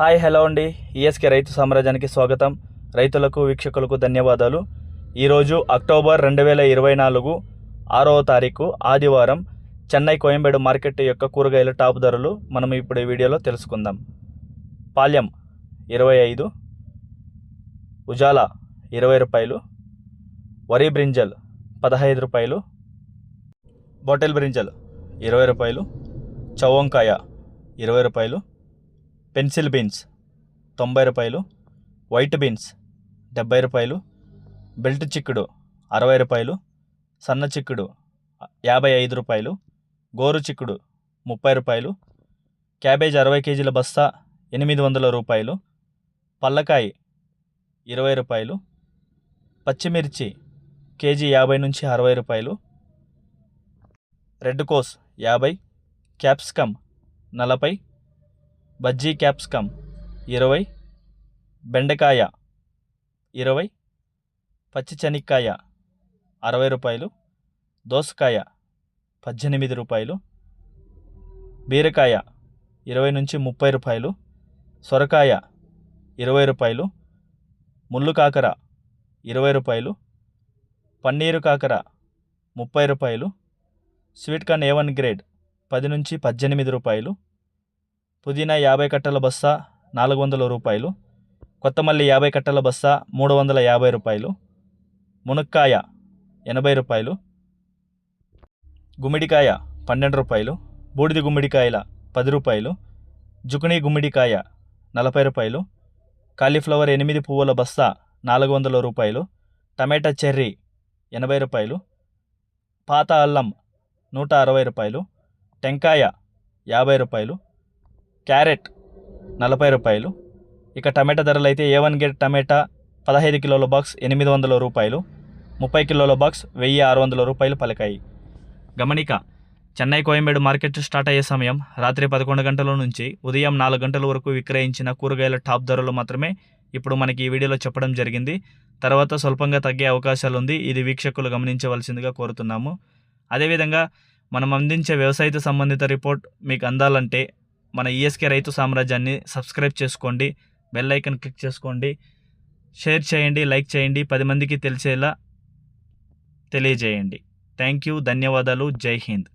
Hi hello అండి. ESK రైతు సామ్రాజ్యానికి స్వాగతం. రైతులకు వీక్షకులకు ధన్యవాదాలు. ఈరోజు అక్టోబర్ రెండు వేల ఇరవై నాలుగు ఆరవ తారీఖు ఆదివారం చెన్నై కోయంబేడు మార్కెట్ యొక్క కూరగాయల టాప్ ధరలు మనం ఇప్పుడు ఈ వీడియోలో తెలుసుకుందాం. పాల్యం ఇరవై ఐదు ఉజాలా ఇరవై రూపాయలు వరి బ్రింజల్ పదహైదు రూపాయలు బాటిల్ బ్రింజల్ ఇరవై రూపాయలు చవంకాయ ఇరవై రూపాయలు పెన్సిల్ బీన్స్ తొంభై రూపాయలు. వైట్ బీన్స్ డెబ్బై రూపాయలు. బెల్ట్ చిక్కుడు అరవై రూపాయలు. సన్న చిక్కుడు యాభై ఐదు రూపాయలు. గోరు చిక్కుడు ముప్పై రూపాయలు. క్యాబేజ్ అరవై కేజీల బస్తా ఎనిమిది వందల రూపాయలు. పల్లకాయ ఇరవై రూపాయలు. పచ్చిమిర్చి కేజీ యాభై నుంచి అరవై రూపాయలు. రెడ్ కోస్ యాభై. క్యాప్సికమ్ నలభై. బజ్జీ క్యాప్సికమ్ ఇరవై. బెండకాయ. ఇరవై. పచ్చి చెనిక్కాయ. అరవై రూపాయలు. దోసకాయ. పద్దెనిమిది రూపాయలు. బీరకాయ. ఇరవై నుంచి ముప్పై రూపాయలు. సొరకాయ. ఇరవై రూపాయలు. ముళ్ళు కాకర. ఇరవై రూపాయలు. పన్నీరు కాకర. ముప్పై రూపాయలు. Sweet corn A one grade. పది నుంచి పద్దెనిమిది రూపాయలు. పుదీనా యాభై కట్టల బస్తా నాలుగు వందల రూపాయలు కొత్తమల్లి యాభై కట్టల బస్తా మూడు వందల యాభై రూపాయలు మునక్కాయ ఎనభై రూపాయలు గుమ్మిడికాయ పన్నెండు రూపాయలు బూడిద గుమ్మిడికాయల పది రూపాయలు జుకునీ గుమ్మిడికాయ నలభై రూపాయలు కాలీఫ్లవర్ ఎనిమిది పువ్వుల బస్తా నాలుగు వందల రూపాయలు టమాటా చెర్రీ ఎనభై రూపాయలు పాత అల్లం నూట అరవై రూపాయలు టెంకాయ యాభై రూపాయలు క్యారెట్ నలభై రూపాయలు. ఇక టమాటా ధరలు అయితే ఏ వన్ గేట్ టమాటా పదహైదు కిలోల బాక్స్ ఎనిమిది వందల రూపాయలు. ముప్పై కిలోల బాక్స్ వెయ్యి ఆరు వందల రూపాయలు పలికాయి. గమనిక చెన్నై కోయంబేడు మార్కెట్ స్టార్ట్ అయ్యే సమయం రాత్రి పదకొండు గంటల నుంచి ఉదయం నాలుగు గంటల వరకు విక్రయించిన కూరగాయల టాప్ ధరలు మాత్రమే ఇప్పుడు మనకి ఈ వీడియోలో చెప్పడం జరిగింది. తర్వాత స్వల్పంగా తగ్గే అవకాశాలు ఉంది ఇది వీక్షకులు గమనించవలసిందిగా కోరుతున్నాము. అదేవిధంగా మనం అందించే వ్యవసాయతో సంబంధిత రిపోర్ట్ మీకు అందాలంటే మన ఈఎస్కే రైతు సామ్రాజ్యాన్ని సబ్స్క్రైబ్ చేసుకోండి బెల్ ఐకన్ క్లిక్ చేసుకోండి షేర్ చేయండి లైక్ చేయండి పది మందికి తెలిసేలా తెలియజేయండి. థ్యాంక్ యూ ధన్యవాదాలు జై హింద్.